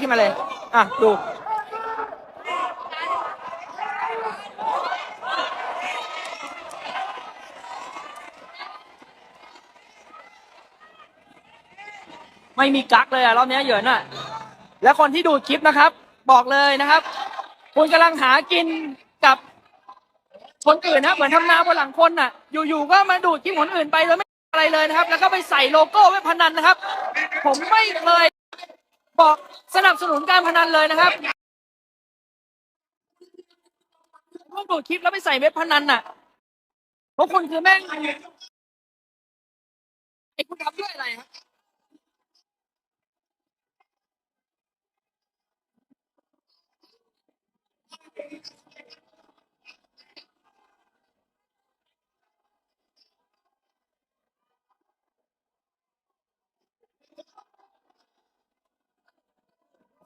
ขึ้นมาเลย อะ ดูไม่มีกักเลยอะรอบนี้เหยินอะแล้วคนที่ดูคลิปนะครับ บอกเลยนะครับ คุณกำลังหากินกับคนอื่นนะเหมือนทำนาบนหลังคนน่ะ อยู่ๆก็มาดูดคลิปคนอื่นไปเลยไม่อะไรเลยนะครับ แล้วก็ไปใส่โลโก้เว็บพนันนะครับ ผมไม่เคย บอกสนับสนุนการพนันเลยนะครับพวกดูดคลิปแล้วไปใส่เว็บพนันน่ะพวกคุณคือแม่งไอ้คุณทำด้วยอะไรครับ โอ้โห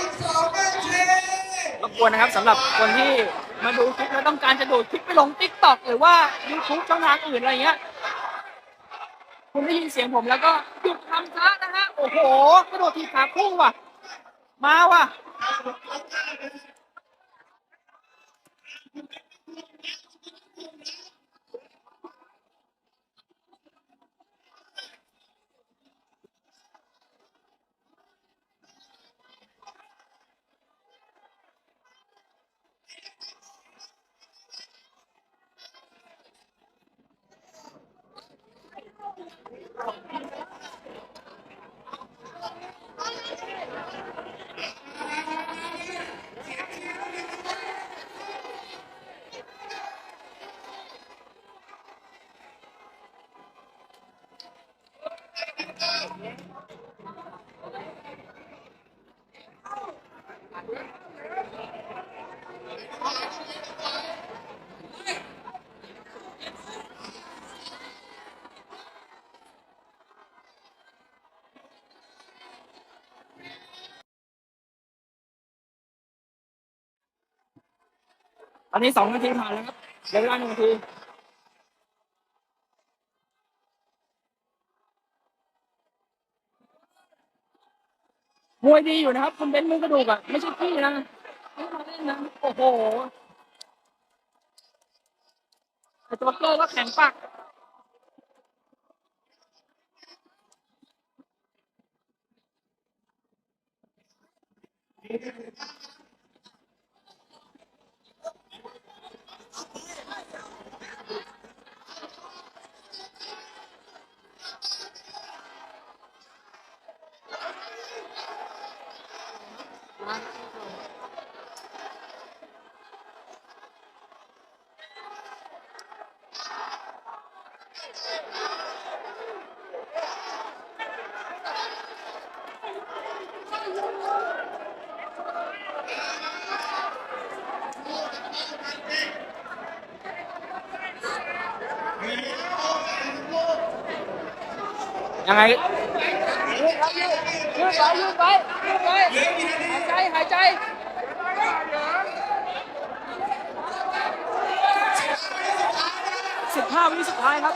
อีกสองนาทีรบกวนนะครับสำหรับคนที่มาดูคลิปแล้วต้องการจะดูดคลิปไปลงติ๊กต็อกหรือว่า YouTube ช่องทางอื่นอะไรเงี้ยคุณได้ยินเสียงผมแล้วก็หยุดทำซะนะฮะโอ้โหกระโดดทีขาพุ่งว่ะ มาว่ะ ตอนนี้สองนาทีผ่านแล้วครับเหลือเวลาหนึ่งนาทีมวยดีอยู่นะครับคุณเบนซ์มือกระดูกอะไม่ใช่พี่นะไม่มาเล่นนะโอ้โหไอตัวเกอร์ก็แข็งปัก 我 ยังไงยืดไปยืดไปไปยืดไปหายใจหายใจสิบห้าวิสุดท้ายครับ